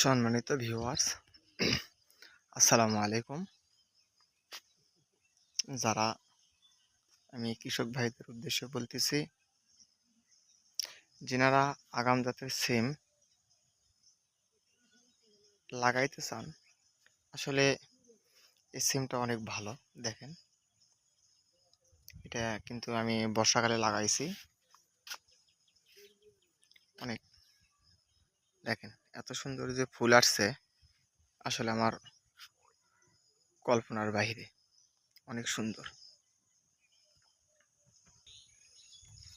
সম্মানিত ভিউয়ার্স আসসালামু আলাইকুম। যারা আমি কৃষক ভাইদের উদ্দেশ্যে বলতেছি, যিনারা আগাম জাতের সিম লাগাইতে চান, আসলে এই সিমটা অনেক ভালো, দেখেন। এটা কিন্তু আমি বর্ষাকালে লাগাইছি। অনেক, দেখেন। এত সুন্দর যে ফুল আসছে, আসলে আমার কল্পনার বাইরে অনেক সুন্দর।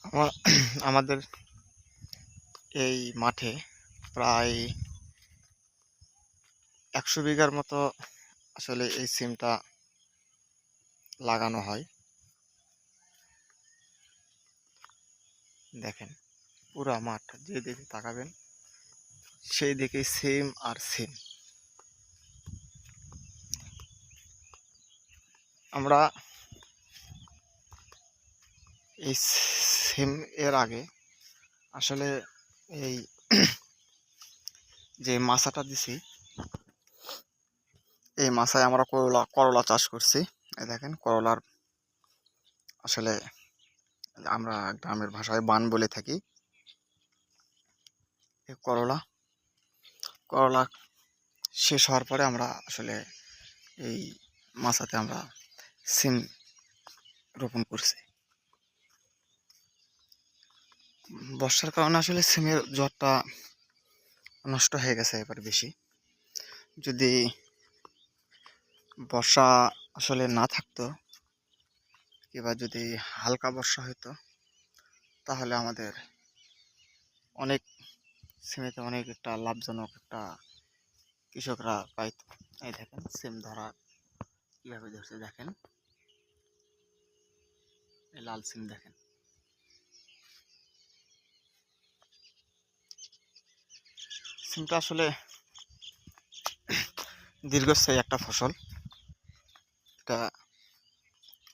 আমার, আমাদের এই মাঠে প্রায় একশো বিঘার মতো আসলে এই সিমটা লাগানো হয়। দেখেন, পুরা মাঠ যে দিকে তাকাবেন সেই দিকে সেম আর সেম আমরা এই সেম এর আগে আসলে এই যে মাছাটা দিছি, এই মাছায় আমরা করলা করলা চাষ করছি। এই দেখেন, করলার আসলে আমরা গ্রামের ভাষায় বান বলে থাকি। এই করলা করলা শেষ হওয়ার পরে আমরা আসলে এই মাছাতে আমরা সিম রোপণ করছি। বর্ষার কারণে আসলে সিমের জ্বরটা নষ্ট হয়ে গেছে এবার বেশি। যদি বর্ষা আসলে না থাকতো কিংবা যদি হালকা বর্ষা হতো তাহলে আমাদের অনেক সিমেতে অনেক একটা লাভজনক একটা কৃষকরা পাইত। এই দেখেন সিম ধরা কীভাবে ধরছে, দেখেন। এই লাল সিম দেখেন। সিমটা আসলে দীর্ঘস্থায়ী একটা ফসল। এটা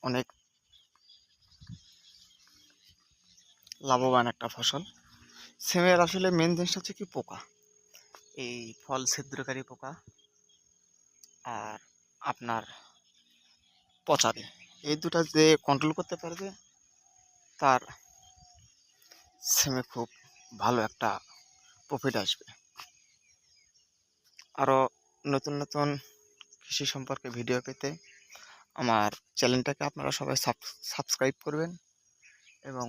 অনেক লাভবান একটা ফসল। সিমের আসলে মেন জিনিসটা হচ্ছে কি পোকা। এই ফল ছিদ্রকারী পোকা আর আপনার পচারে এই দুটা যে কন্ট্রোল করতে পারবে, তার সিমে খুব ভালো একটা প্রফিট আসবে। আরও নতুন নতুন কৃষি সম্পর্কে ভিডিও পেতে আমার চ্যানেলটাকে আপনারা সবাই সাবস্ক্রাইব করবেন এবং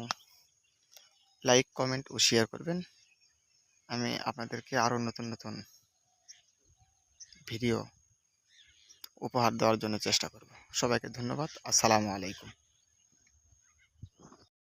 লাইক কমেন্ট ও শেয়ার করবেন। আমি আপনাদেরকে আরও নতুন নতুন ভিডিও উপহার দেওয়ার জন্য চেষ্টা করব। সবাইকে ধন্যবাদ। আসসালামু আলাইকুম।